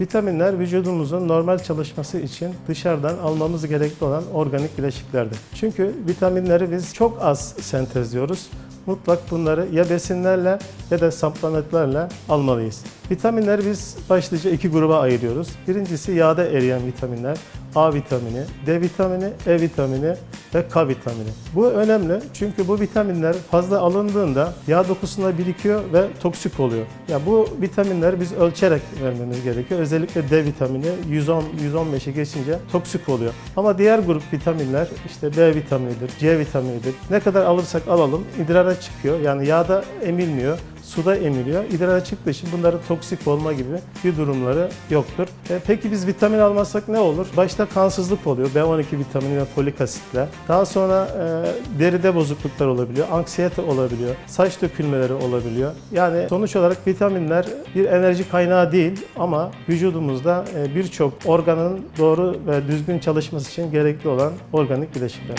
Vitaminler vücudumuzun normal çalışması için dışarıdan almamız gerekli olan organik bileşiklerdir. Çünkü vitaminleri biz çok az sentezliyoruz. Mutlak bunları ya besinlerle ya da supplementlerle almalıyız. Vitaminleri biz başlıca iki gruba ayırıyoruz. Birincisi yağda eriyen vitaminler. A vitamini, D vitamini, E vitamini ve K vitamini. Bu önemli çünkü bu vitaminler fazla alındığında yağ dokusunda birikiyor ve toksik oluyor. Ya bu vitaminleri biz ölçerek vermemiz gerekiyor. Özellikle D vitamini 110 115'e geçince toksik oluyor. Ama diğer grup vitaminler işte B vitaminidir, C vitaminidir. Ne kadar alırsak alalım idrara çıkıyor. Yani yağda emilmiyor suda emiliyor. İdrara çıktığı için bunların toksik olma gibi bir durumları yoktur. E, peki biz vitamin almazsak ne olur? Başta kansızlık oluyor. B12 vitamini ve folik asitle. Daha sonra e, deride bozukluklar olabiliyor. Anksiyete olabiliyor. Saç dökülmeleri olabiliyor. Yani sonuç olarak vitaminler bir enerji kaynağı değil ama vücudumuzda e, birçok organın doğru ve düzgün çalışması için gerekli olan organik bileşikler.